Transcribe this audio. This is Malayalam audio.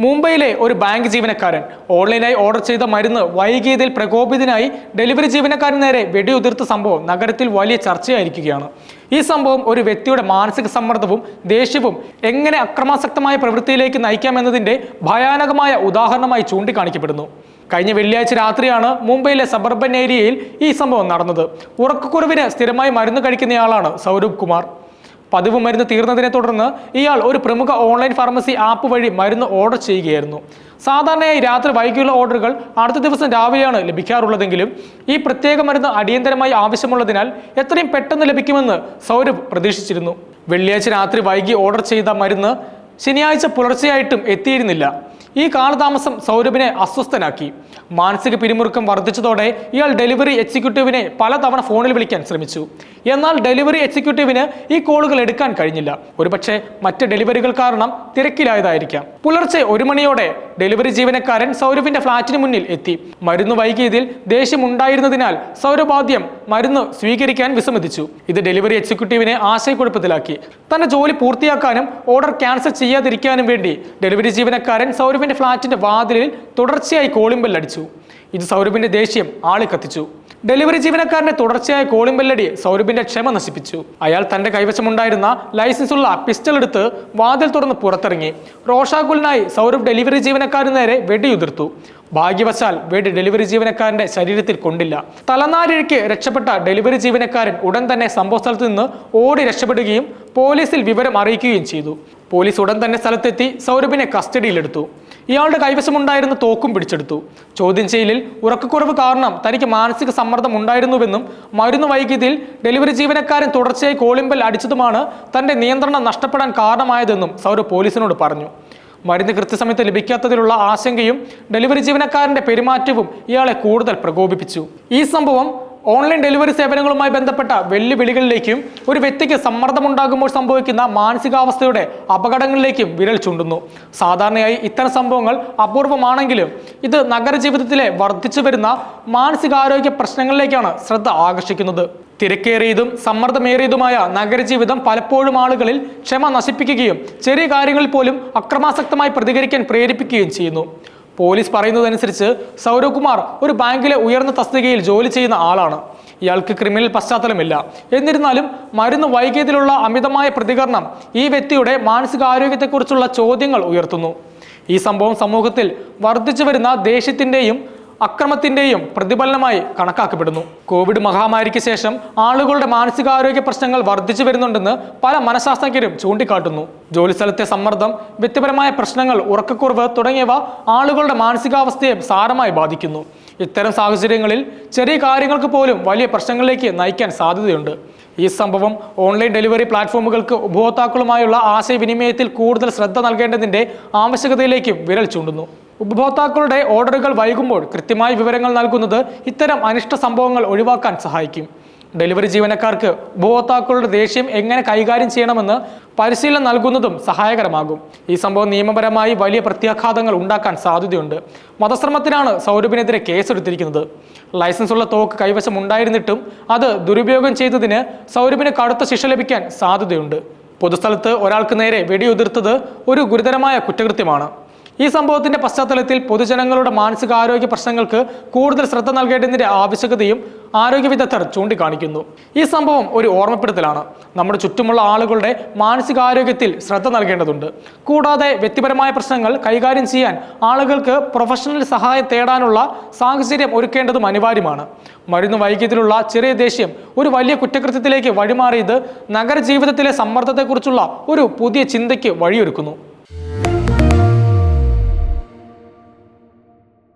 മുംബൈയിലെ ഒരു ബാങ്ക് ജീവനക്കാരൻ ഓൺലൈനായി ഓർഡർ ചെയ്ത മരുന്ന് വൈകിയതിൽ പ്രകോപിതനായി ഡെലിവറി ജീവനക്കാരൻ നേരെ വെടിയുതിർത്ത സംഭവം നഗരത്തിൽ വലിയ ചർച്ചയായിരിക്കുകയാണ്. ഈ സംഭവം ഒരു വ്യക്തിയുടെ മാനസിക സമ്മർദ്ദവും ദേഷ്യവും എങ്ങനെ അക്രമാസക്തമായ പ്രവൃത്തിയിലേക്ക് നയിക്കാമെന്നതിന്റെ ഭയാനകമായ ഉദാഹരണമായി ചൂണ്ടിക്കാണിക്കപ്പെടുന്നു. കഴിഞ്ഞ വെള്ളിയാഴ്ച രാത്രിയാണ് മുംബൈയിലെ സബർബൻ ഏരിയയിൽ ഈ സംഭവം നടന്നത്. ഉറക്കക്കുറവിന് സ്ഥിരമായി മരുന്ന് കഴിക്കുന്നയാളാണ് സൗരഭ് കുമാർ. പതിവ് മരുന്ന് തീർന്നതിനെ തുടർന്ന് ഇയാൾ ഒരു പ്രമുഖ ഓൺലൈൻ ഫാർമസി ആപ്പ് വഴി മരുന്ന് ഓർഡർ ചെയ്യുകയായിരുന്നു. സാധാരണയായി രാത്രി വൈകിയുള്ള ഓർഡറുകൾ അടുത്ത ദിവസം രാവിലെയാണ് ലഭിക്കാറുള്ളതെങ്കിലും ഈ പ്രത്യേക മരുന്ന് അടിയന്തരമായി ആവശ്യമുള്ളതിനാൽ എത്രയും പെട്ടെന്ന് ലഭിക്കുമെന്ന് സൗരഭ് പ്രതീക്ഷിച്ചിരുന്നു. വെള്ളിയാഴ്ച രാത്രി വൈകി ഓർഡർ ചെയ്ത മരുന്ന് ശനിയാഴ്ച പുലർച്ചെയായിട്ടും എത്തിയിരുന്നില്ല. ഈ കാലതാമസം സൗരഭിനെ അസ്വസ്ഥനാക്കി. മാനസിക പിരിമുറുക്കം വർദ്ധിച്ചതോടെ ഇയാൾ ഡെലിവറി എക്സിക്യൂട്ടീവിനെ പലതവണ ഫോണിൽ വിളിക്കാൻ ശ്രമിച്ചു. എന്നാൽ ഡെലിവറി എക്സിക്യൂട്ടീവിന് ഈ കോളുകൾ എടുക്കാൻ കഴിഞ്ഞില്ല. ഒരുപക്ഷെ മറ്റ് ഡെലിവറികൾ കാരണം തിരക്കിലായതായിരിക്കാം. പുലർച്ചെ ഒരു മണിയോടെ ഡെലിവറി ജീവനക്കാരൻ സൗരഭിന്റെ ഫ്ളാറ്റിന് മുന്നിൽ എത്തി. മരുന്ന് വൈകിയതിൽ ദേഷ്യമുണ്ടായിരുന്നതിനാൽ സൗരഭ് ആദ്യം മരുന്ന് സ്വീകരിക്കാൻ വിസമ്മതിച്ചു. ഇത് ഡെലിവറി എക്സിക്യൂട്ടീവിനെ ആശയക്കുഴപ്പത്തിലാക്കി. തന്റെ ജോലി പൂർത്തിയാക്കാനും ഓർഡർ ക്യാൻസൽ ചെയ്യാതിരിക്കാനും വേണ്ടി ഡെലിവറി ജീവനക്കാരൻ സൗരഭിന്റെ ഫ്ളാറ്റിന്റെ വാതിലിൽ തുടർച്ചയായി കോളിംബെല്ലടിച്ചു. ഇത് സൗരഭിന്റെ ദേഷ്യം ആളി കത്തിച്ചു. ഡെലിവറി ജീവനക്കാരന്റെ തുടർച്ചയായ കോളിംഗ് ബെല്ലടി സൗരഭിന്റെ ക്ഷമ നശിപ്പിച്ചു. അയാൾ തന്റെ കൈവശമുണ്ടായിരുന്ന ലൈസൻസ് ഉള്ള പിസ്റ്റൾ എടുത്ത് വാതിൽ തുറന്ന് പുറത്തിറങ്ങി. റോഷാകുലിനായി സൗരഭ് ഡെലിവറി ജീവനക്കാരന് നേരെ വെടിയുതിർത്തു. ഭാഗ്യവശാൽ വെടി ഡെലിവറി ജീവനക്കാരന്റെ ശരീരത്തിൽ കൊണ്ടില്ല. തലനാരിഴയ്ക്ക് രക്ഷപ്പെട്ട ഡെലിവറി ജീവനക്കാരൻ ഉടൻ തന്നെ സംഭവസ്ഥലത്ത് നിന്ന് ഓടി രക്ഷപ്പെടുകയും പോലീസിൽ വിവരം അറിയിക്കുകയും ചെയ്തു. പോലീസ് ഉടൻ തന്നെ സ്ഥലത്തെത്തി സൗരഭിനെ കസ്റ്റഡിയിലെടുത്തു. ഇയാളുടെ കൈവശമുണ്ടായിരുന്ന തോക്കും പിടിച്ചെടുത്തു. ചോദ്യം ചെയ്യലിൽ ഉറക്കക്കുറവ് കാരണം തനിക്ക് മാനസിക സമ്മർദ്ദം ഉണ്ടായിരുന്നുവെന്നും മരുന്ന് വൈകിയതിൽ ഡെലിവറി ജീവനക്കാരൻ തുടർച്ചയായി കോളിമ്പൽ അടിച്ചതുമാണ് തന്റെ നിയന്ത്രണം നഷ്ടപ്പെടാൻ കാരണമായതെന്നും സൗരഭ് പോലീസിനോട് പറഞ്ഞു. മരുന്ന് കൃത്യസമയത്ത് ലഭിക്കാത്തതിലുള്ള ആശങ്കയും ഡെലിവറി ജീവനക്കാരന്റെ പെരുമാറ്റവും ഇയാളെ കൂടുതൽ പ്രകോപിപ്പിച്ചു. ഈ സംഭവം ഓൺലൈൻ ഡെലിവറി സേവനങ്ങളുമായി ബന്ധപ്പെട്ട വെല്ലുവിളികളിലേക്കും ഒരു വ്യക്തിക്ക് സമ്മർദ്ദമുണ്ടാകുമ്പോൾ സംഭവിക്കുന്ന മാനസികാവസ്ഥയുടെ അപകടങ്ങളിലേക്കും വിരൽ ചൂണ്ടുന്നു. സാധാരണയായി ഇത്തരം സംഭവങ്ങൾ അപൂർവമാണെങ്കിലും ഇത് നഗരജീവിതത്തിലെ വർദ്ധിച്ചു വരുന്ന മാനസികാരോഗ്യ പ്രശ്നങ്ങളിലേക്കാണ് ശ്രദ്ധ ആകർഷിക്കുന്നത്. തിരക്കേറിയതും സമ്മർദ്ദമേറിയതുമായ നഗരജീവിതം പലപ്പോഴും ആളുകളിൽ ക്ഷമ നശിപ്പിക്കുകയും ചെറിയ കാര്യങ്ങളിൽ പോലും അക്രമാസക്തമായി പ്രതികരിക്കാൻ പ്രേരിപ്പിക്കുകയും ചെയ്യുന്നു. പോലീസ് പറയുന്നതനുസരിച്ച് സൗരവ് കുമാർ ഒരു ബാങ്കിലെ ഉയർന്ന തസ്തികയിൽ ജോലി ചെയ്യുന്ന ആളാണ്. ഇയാൾക്ക് ക്രിമിനൽ പശ്ചാത്തലമില്ല. എന്നിരുന്നാലും മരുന്ന് വൈകിയതിലുള്ള അമിതമായ പ്രതികരണം ഈ വ്യക്തിയുടെ മാനസികാരോഗ്യത്തെക്കുറിച്ചുള്ള ചോദ്യങ്ങൾ ഉയർത്തുന്നു. ഈ സംഭവം സമൂഹത്തിൽ വർദ്ധിച്ചു വരുന്ന ദേഷ്യത്തിന്റെയും അക്രമത്തിന്റെയും പ്രതിഫലനമായി കണക്കാക്കപ്പെടുന്നു. കോവിഡ് മഹാമാരിക്ക് ശേഷം ആളുകളുടെ മാനസികാരോഗ്യ പ്രശ്നങ്ങൾ വർദ്ധിച്ചു വരുന്നുണ്ടെന്ന് പല മനഃശാസ്ത്രജ്ഞരും ചൂണ്ടിക്കാട്ടുന്നു. ജോലിസ്ഥലത്തെ സമ്മർദ്ദം വ്യക്തിപരമായ പ്രശ്നങ്ങൾ ഉറക്കക്കുറവ് തുടങ്ങിയവ ആളുകളുടെ മാനസികാവസ്ഥയെ സാരമായി ബാധിക്കുന്നു. ഇത്തരം സാഹചര്യങ്ങളിൽ ചെറിയ കാര്യങ്ങൾക്ക് പോലും വലിയ പ്രശ്നങ്ങളിലേക്ക് നയിക്കാൻ സാധ്യതയുണ്ട്. ഈ സംഭവം ഓൺലൈൻ ഡെലിവറി പ്ലാറ്റ്ഫോമുകൾക്ക് ഉപഭോക്താക്കളുമായുള്ള ആശയവിനിമയത്തിൽ കൂടുതൽ ശ്രദ്ധ നൽകേണ്ടതിന്റെ ആവശ്യകതയിലേക്കും വിരൽ ചൂണ്ടുന്നു. ഉപഭോക്താക്കളുടെ ഓർഡറുകൾ വൈകുമ്പോൾ കൃത്യമായ വിവരങ്ങൾ നൽകുന്നത് ഇത്തരം അനിഷ്ട സംഭവങ്ങൾ ഒഴിവാക്കാൻ സഹായിക്കും. ഡെലിവറി ജീവനക്കാർക്ക് ഉപഭോക്താക്കളുടെ ദേഷ്യം എങ്ങനെ കൈകാര്യം ചെയ്യണമെന്ന് പരിശീലനം നൽകുന്നതും സഹായകരമാകും. ഈ സംഭവം നിയമപരമായി വലിയ പ്രത്യാഘാതങ്ങൾ ഉണ്ടാക്കാൻ സാധ്യതയുണ്ട്. മതശ്രമത്തിനാണ് സൗരഭിനെതിരെ കേസെടുത്തിരിക്കുന്നത്. ലൈസൻസ് ഉള്ള തോക്ക് കൈവശം ഉണ്ടായിരുന്നിട്ടും അത് ദുരുപയോഗം ചെയ്തതിന് സൗരഭിന് കടുത്ത ശിക്ഷ ലഭിക്കാൻ സാധ്യതയുണ്ട്. പൊതുസ്ഥലത്ത് ഒരാൾക്ക് നേരെ വെടിയുതിർത്തത് ഒരു ഗുരുതരമായ കുറ്റകൃത്യമാണ്. ഈ സംഭവത്തിന്റെ പശ്ചാത്തലത്തിൽ പൊതുജനങ്ങളുടെ മാനസികാരോഗ്യ പ്രശ്നങ്ങൾക്ക് കൂടുതൽ ശ്രദ്ധ നൽകേണ്ടതിന്റെ ആവശ്യകതയും ആരോഗ്യ വിദഗ്ധർ ചൂണ്ടിക്കാണിക്കുന്നു. ഈ സംഭവം ഒരു ഓർമ്മപ്പെടുത്തലാണ്. നമ്മുടെ ചുറ്റുമുള്ള ആളുകളുടെ മാനസികാരോഗ്യത്തിൽ ശ്രദ്ധ നൽകേണ്ടതുണ്ട്. കൂടാതെ വ്യക്തിപരമായ പ്രശ്നങ്ങൾ കൈകാര്യം ചെയ്യാൻ ആളുകൾക്ക് പ്രൊഫഷണൽ സഹായം തേടാനുള്ള സാഹചര്യം ഒരുക്കേണ്ടതും അനിവാര്യമാണ്. മരുന്ന് വൈകിയതിലുള്ള ചെറിയ ദേഷ്യം ഒരു വലിയ കുറ്റകൃത്യത്തിലേക്ക് വഴിമാറിയത് നഗരജീവിതത്തിലെ സമ്മർദ്ദത്തെക്കുറിച്ചുള്ള ഒരു പുതിയ ചിന്തയ്ക്ക് വഴിയൊരുക്കുന്നു.